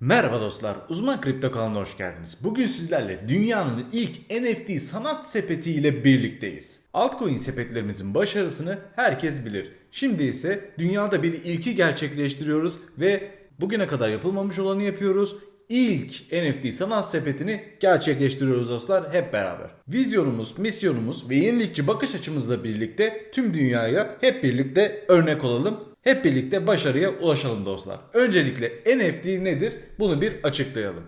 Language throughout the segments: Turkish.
Merhaba dostlar, Uzman Kripto kanalına hoş geldiniz. Bugün sizlerle dünyanın ilk NFT sanat sepeti ile birlikteyiz. Altcoin sepetlerimizin başarısını herkes bilir. Şimdi ise dünyada bir ilki gerçekleştiriyoruz ve bugüne kadar yapılmamış olanı yapıyoruz. İlk NFT sanat sepetini gerçekleştiriyoruz dostlar hep beraber. Vizyonumuz, misyonumuz ve yenilikçi bakış açımızla birlikte tüm dünyaya hep birlikte örnek olalım hep birlikte başarıya ulaşalım dostlar. Öncelikle NFT nedir? Bunu bir açıklayalım.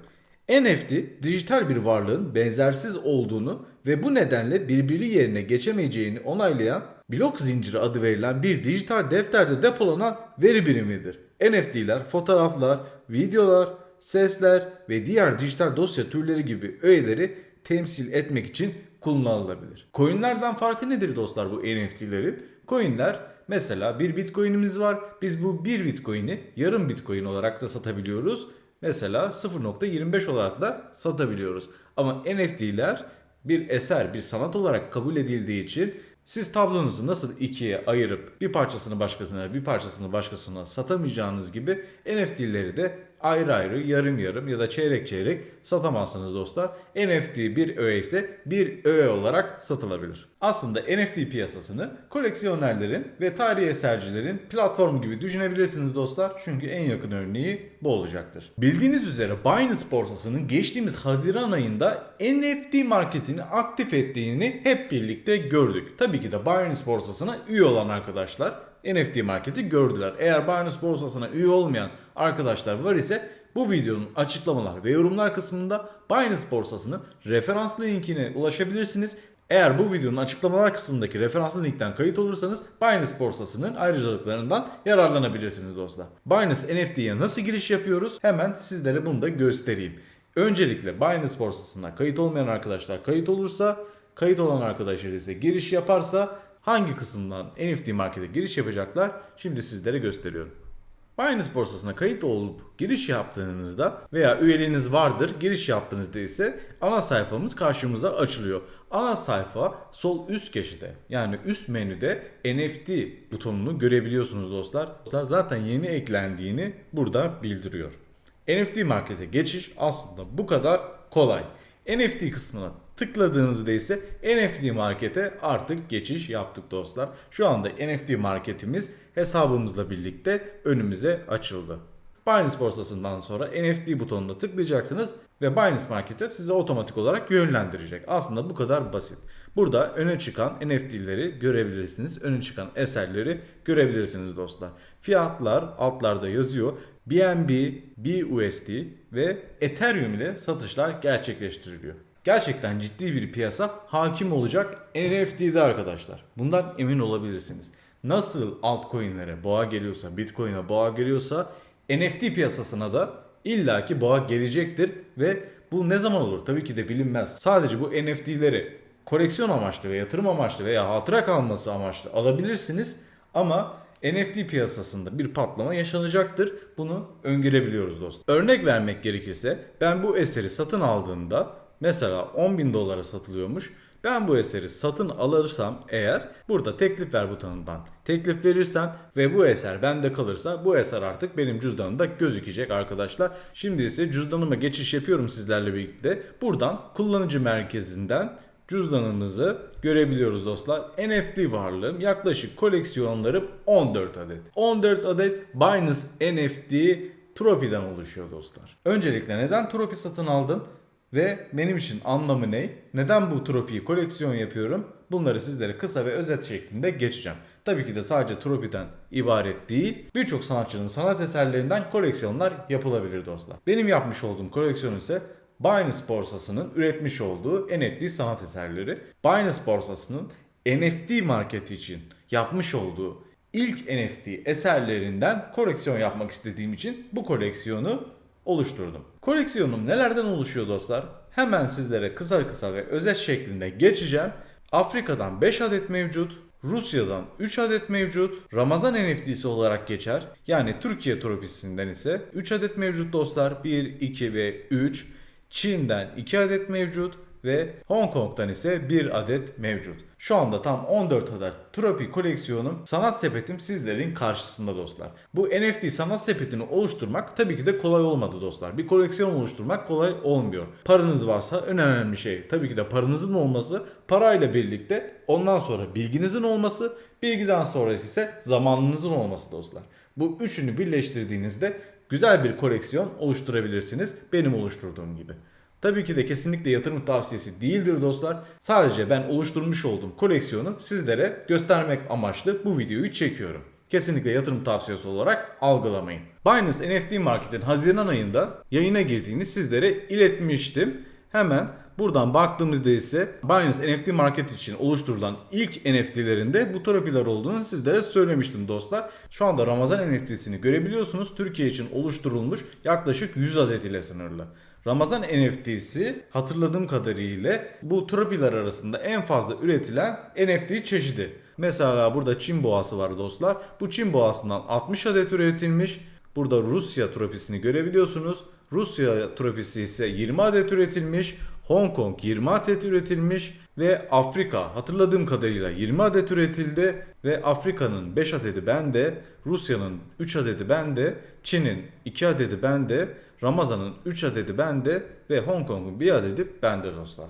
NFT dijital bir varlığın benzersiz olduğunu ve bu nedenle birbiri yerine geçemeyeceğini onaylayan blok zinciri adı verilen bir dijital defterde depolanan veri birimidir. NFT'ler, fotoğraflar, videolar, sesler ve diğer dijital dosya türleri gibi öğeleri temsil etmek için kullanılabilir. Coinlerden farkı nedir dostlar bu NFT'lerin? Coinler mesela bir bitcoin'imiz var. Biz bu bir bitcoin'i yarım bitcoin olarak da satabiliyoruz. Mesela 0.25 olarak da satabiliyoruz. Ama NFT'ler bir eser, bir sanat olarak kabul edildiği için siz tablonuzu nasıl ikiye ayırıp bir parçasını başkasına, bir parçasını başkasına satamayacağınız gibi NFT'leri de ayrı ayrı, yarım yarım ya da çeyrek çeyrek satamazsınız dostlar. NFT bir öğe ise bir öğe olarak satılabilir. Aslında NFT piyasasını koleksiyonerlerin ve tarihi esercilerin platformu gibi düşünebilirsiniz dostlar. Çünkü en yakın örneği bu olacaktır. Bildiğiniz üzere Binance borsasının geçtiğimiz Haziran ayında NFT marketini aktif ettiğini hep birlikte gördük. Tabii ki de Binance borsasına üye olan arkadaşlar NFT marketi gördüler. Eğer Binance borsasına üye olmayan arkadaşlar var ise bu videonun açıklamalar ve yorumlar kısmında Binance borsasının referans linkine ulaşabilirsiniz. Eğer bu videonun açıklamalar kısmındaki referanslı linkten kayıt olursanız Binance borsasının ayrıcalıklarından yararlanabilirsiniz dostlar. Binance NFT'ye nasıl giriş yapıyoruz? Hemen sizlere bunu da göstereyim. Öncelikle Binance borsasına kayıt olmayan arkadaşlar kayıt olursa, kayıt olan arkadaşlar ise giriş yaparsa hangi kısımdan NFT markete giriş yapacaklar? Şimdi sizlere gösteriyorum. Binance borsasına kayıt olup giriş yaptığınızda veya üyeliğiniz vardır giriş yaptığınızda ise ana sayfamız karşımıza açılıyor. Ana sayfa sol üst köşede yani üst menüde NFT butonunu görebiliyorsunuz dostlar. Zaten yeni eklendiğini burada bildiriyor. NFT markete geçiş aslında bu kadar kolay. NFT kısmına tıkladığınızda ise NFT markete artık geçiş yaptık dostlar. Şu anda NFT marketimiz hesabımızla birlikte önümüze açıldı. Binance borsasından sonra NFT butonuna tıklayacaksınız ve Binance Market'e size otomatik olarak yönlendirecek. Aslında bu kadar basit. Burada öne çıkan NFT'leri görebilirsiniz. Öne çıkan eserleri görebilirsiniz dostlar. Fiyatlar altlarda yazıyor. BNB, BUSD ve Ethereum ile satışlar gerçekleştiriliyor. Gerçekten ciddi bir piyasa hakim olacak NFT'de arkadaşlar. Bundan emin olabilirsiniz. Nasıl altcoin'lere boğa geliyorsa, Bitcoin'e boğa geliyorsa NFT piyasasına da illaki boğa gelecektir ve bu ne zaman olur tabii ki de bilinmez. Sadece bu NFT'leri koleksiyon amaçlı ve yatırım amaçlı veya hatıra kalması amaçlı alabilirsiniz ama NFT piyasasında bir patlama yaşanacaktır. Bunu öngörebiliyoruz dostlar. Örnek vermek gerekirse ben bu eseri satın aldığımda mesela 10 bin dolara satılıyormuş. Ben bu eseri satın alırsam eğer burada teklif ver butonundan teklif verirsem ve bu eser bende kalırsa bu eser artık benim cüzdanımda gözükecek arkadaşlar. Şimdi ise cüzdanıma geçiş yapıyorum sizlerle birlikte. Buradan kullanıcı merkezinden cüzdanımızı görebiliyoruz dostlar. NFT varlığım yaklaşık koleksiyonlarım 14 adet. 14 adet Binance NFT Tropi'den oluşuyor dostlar. Öncelikle neden Tropi satın aldım? Ve benim için anlamı ne? Neden bu tropiyi koleksiyon yapıyorum? Bunları sizlere kısa ve özet şeklinde geçeceğim. Tabii ki de sadece tropiden ibaret değil. Birçok sanatçının sanat eserlerinden koleksiyonlar yapılabilir dostlar. Benim yapmış olduğum koleksiyon ise Binance borsasının üretmiş olduğu NFT sanat eserleri. Binance borsasının NFT marketi için yapmış olduğu ilk NFT eserlerinden koleksiyon yapmak istediğim için bu koleksiyonu oluşturdum. Koleksiyonum nelerden oluşuyor dostlar? Hemen sizlere kısa kısa ve özet şeklinde geçeceğim. Afrika'dan 5 adet mevcut, Rusya'dan 3 adet mevcut, Ramazan NFT'si olarak geçer. Yani Türkiye tropisinden ise 3 adet mevcut dostlar. 1, 2 ve 3. Çin'den 2 adet mevcut. Ve Hong Kong'dan ise bir adet mevcut. Şu anda tam 14 adet Tropi koleksiyonum sanat sepetim sizlerin karşısında dostlar. Bu NFT sanat sepetini oluşturmak tabii ki de kolay olmadı dostlar. Bir koleksiyon oluşturmak kolay olmuyor. Paranız varsa en önemli şey tabii ki de paranızın olması, parayla birlikte ondan sonra bilginizin olması, bilgiden sonra ise zamanınızın olması dostlar. Bu üçünü birleştirdiğinizde güzel bir koleksiyon oluşturabilirsiniz benim oluşturduğum gibi. Tabii ki de kesinlikle yatırım tavsiyesi değildir dostlar. Sadece ben oluşturmuş olduğum koleksiyonu sizlere göstermek amaçlı bu videoyu çekiyorum. Kesinlikle yatırım tavsiyesi olarak algılamayın. Binance NFT Market'in Haziran ayında yayına girdiğini sizlere iletmiştim. Hemen buradan baktığımızda ise Binance NFT Market için oluşturulan ilk NFT'lerinde bu terapiler olduğunu sizlere söylemiştim dostlar. Şu anda Ramazan NFT'sini görebiliyorsunuz. Türkiye için oluşturulmuş yaklaşık 100 adet ile sınırlı. Ramazan NFT'si hatırladığım kadarıyla bu terapiler arasında en fazla üretilen NFT çeşidi. Mesela burada Çin boğası var dostlar. Bu Çin boğasından 60 adet üretilmiş. Burada Rusya tropisini görebiliyorsunuz. Rusya tropisi ise 20 adet üretilmiş. Hong Kong 20 adet üretilmiş ve Afrika hatırladığım kadarıyla 20 adet üretildi ve Afrika'nın 5 adedi bende, Rusya'nın 3 adedi bende, Çin'in 2 adedi bende, Ramazan'ın 3 adedi bende ve Hong Kong'un 1 adedi bende dostlar.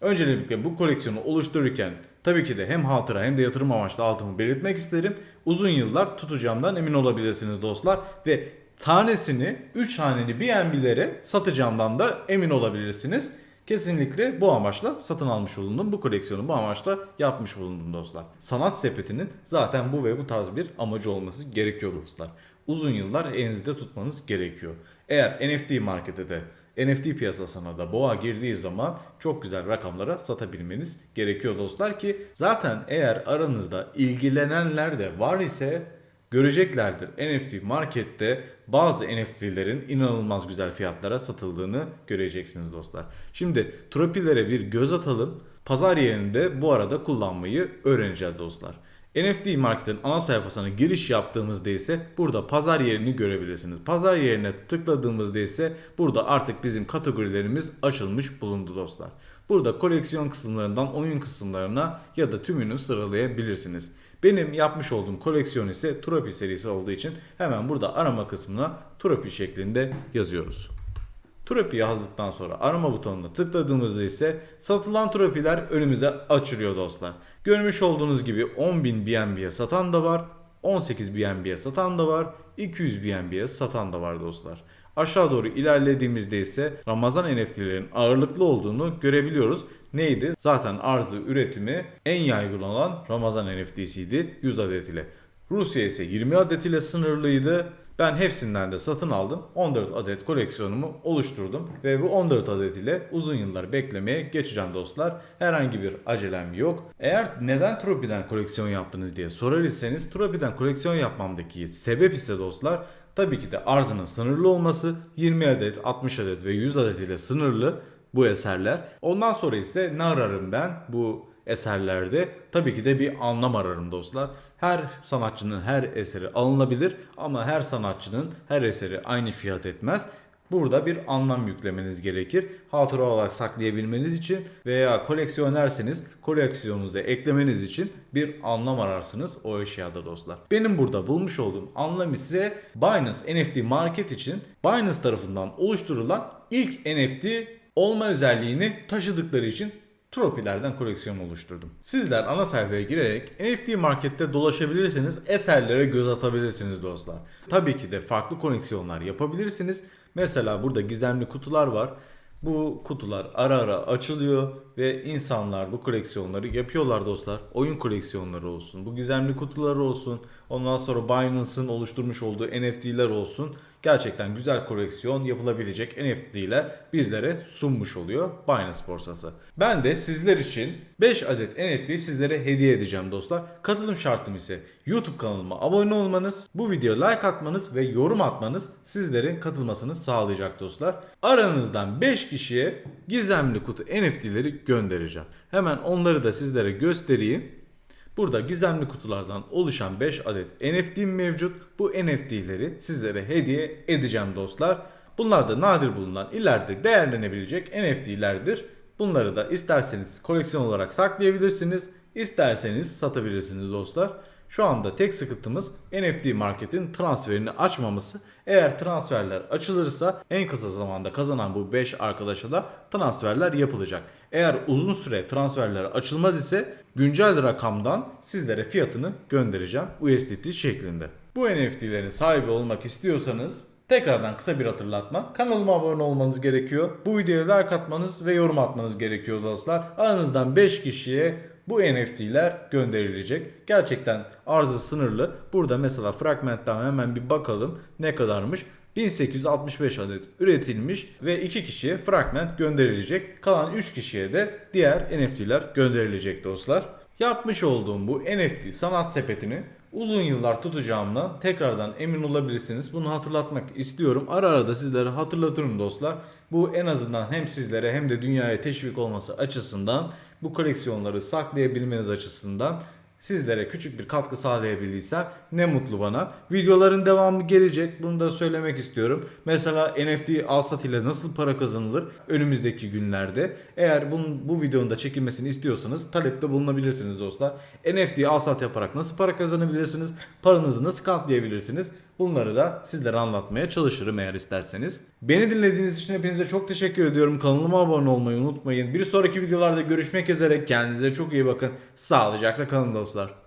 Öncelikle bu koleksiyonu oluştururken tabii ki de hem hatıra hem de yatırım amaçlı altımı belirtmek isterim. Uzun yıllar tutacağımdan emin olabilirsiniz dostlar ve tanesini 3 haneli BNB'lere satacağımdan da emin olabilirsiniz. Kesinlikle bu amaçla satın almış bulundum. Bu koleksiyonu bu amaçla yapmış bulundum dostlar. Sanat sepetinin zaten bu ve bu tarz bir amacı olması gerekiyor dostlar. Uzun yıllar elinizde tutmanız gerekiyor. Eğer NFT markete de NFT piyasasına da boğa girdiği zaman çok güzel rakamlara satabilmeniz gerekiyor dostlar ki zaten eğer aranızda ilgilenenler de var ise göreceklerdir. NFT markette bazı NFT'lerin inanılmaz güzel fiyatlara satıldığını göreceksiniz dostlar. Şimdi tropilere bir göz atalım. Pazar yerinde bu arada kullanmayı öğreneceğiz dostlar. NFT Market'in ana sayfasına giriş yaptığımızda ise burada pazar yerini görebilirsiniz. Pazar yerine tıkladığımızda ise burada artık bizim kategorilerimiz açılmış bulundu dostlar. Burada koleksiyon kısımlarından oyun kısımlarına ya da tümünü sıralayabilirsiniz. Benim yapmış olduğum koleksiyon ise Tropi serisi olduğu için hemen burada arama kısmına Tropi şeklinde yazıyoruz. Tropi yazdıktan sonra arama butonuna tıkladığımızda ise satılan tropiler önümüze açılıyor dostlar. Görmüş olduğunuz gibi 10.000 BNB'ye satan da var, 18 BNB'ye satan da var, 200 BNB'ye satan da var dostlar. Aşağı doğru ilerlediğimizde ise Ramazan NFT'lerin ağırlıklı olduğunu görebiliyoruz. Neydi? Zaten arzı üretimi en yaygın olan Ramazan NFT'siydi 100 adet ile. Rusya ise 20 adet ile sınırlıydı. Ben hepsinden de satın aldım. 14 adet koleksiyonumu oluşturdum. Ve bu 14 adet ile uzun yıllar beklemeye geçeceğim dostlar. Herhangi bir acelem yok. Eğer neden Tropi'den koleksiyon yaptınız diye sorar iseniz Tropi'den koleksiyon yapmamdaki sebep ise dostlar tabii ki de arzının sınırlı olması 20 adet, 60 adet ve 100 adet ile sınırlı bu eserler. Ondan sonra ise ne ararım ben bu eserlerde tabii ki de bir anlam ararım dostlar. Her sanatçının her eseri alınabilir ama her sanatçının her eseri aynı fiyat etmez. Burada bir anlam yüklemeniz gerekir. Hatıra olarak saklayabilmeniz için veya koleksiyonerseniz koleksiyonunuza eklemeniz için bir anlam ararsınız o eşyada dostlar. Benim burada bulmuş olduğum anlam ise Binance NFT Market için Binance tarafından oluşturulan ilk NFT olma özelliğini taşıdıkları için Tropilerden koleksiyon oluşturdum. Sizler ana sayfaya girerek NFT markette dolaşabilirsiniz, eserlere göz atabilirsiniz dostlar. Tabii ki de farklı koleksiyonlar yapabilirsiniz. Mesela burada gizemli kutular var. Bu kutular ara ara açılıyor ve insanlar bu koleksiyonları yapıyorlar dostlar. Oyun koleksiyonları olsun, bu gizemli kutular olsun, ondan sonra Binance'ın oluşturmuş olduğu NFT'ler olsun. Gerçekten güzel koleksiyon yapılabilecek NFT'ler bizlere sunmuş oluyor Binance borsası. Ben de sizler için 5 adet NFT sizlere hediye edeceğim dostlar. Katılım şartım ise YouTube kanalıma abone olmanız, bu videoya like atmanız ve yorum atmanız sizlerin katılmasını sağlayacak dostlar. Aranızdan 5 kişiye gizemli kutu NFT'leri göndereceğim. Hemen onları da sizlere göstereyim. Burada gizemli kutulardan oluşan 5 adet NFT mevcut. Bu NFT'leri sizlere hediye edeceğim dostlar. Bunlar da nadir bulunan ileride değerlenebilecek NFT'lerdir. Bunları da isterseniz koleksiyon olarak saklayabilirsiniz, isterseniz satabilirsiniz dostlar. Şu anda tek sıkıntımız NFT marketin transferini açmaması. Eğer transferler açılırsa en kısa zamanda kazanan bu 5 arkadaşa da transferler yapılacak. Eğer uzun süre transferler açılmaz ise güncel rakamdan sizlere fiyatını göndereceğim USDT şeklinde. Bu NFT'lerin sahibi olmak istiyorsanız Tekrardan kısa bir hatırlatma. Kanalıma abone olmanız gerekiyor. Bu videoya like atmanız ve yorum atmanız gerekiyor dostlar. Aranızdan 5 kişiye bu NFT'ler gönderilecek. Gerçekten arzı sınırlı. Burada mesela fragmentten hemen bir bakalım ne kadarmış. 1865 adet üretilmiş ve 2 kişiye fragment gönderilecek. Kalan 3 kişiye de diğer NFT'ler gönderilecek dostlar. Yapmış olduğum bu NFT sanat sepetini uzun yıllar tutacağımdan tekrardan emin olabilirsiniz. Bunu hatırlatmak istiyorum. Ara ara da sizlere hatırlatırım dostlar. Bu en azından hem sizlere hem de dünyaya teşvik olması açısından bu koleksiyonları saklayabilmeniz açısından sizlere küçük bir katkı sağlayabildiysem ne mutlu bana. Videoların devamı gelecek. Bunu da söylemek istiyorum. Mesela NFT alsat ile nasıl para kazanılır önümüzdeki günlerde. Eğer bunun, bu videonun da çekilmesini istiyorsanız talepte bulunabilirsiniz dostlar. NFT alsat yaparak nasıl para kazanabilirsiniz? Paranızı nasıl katlayabilirsiniz? Bunları da sizlere anlatmaya çalışırım eğer isterseniz. Beni dinlediğiniz için hepinize çok teşekkür ediyorum. Kanalıma abone olmayı unutmayın. Bir sonraki videolarda görüşmek üzere. Kendinize çok iyi bakın. Sağlıcakla kalın dostlar.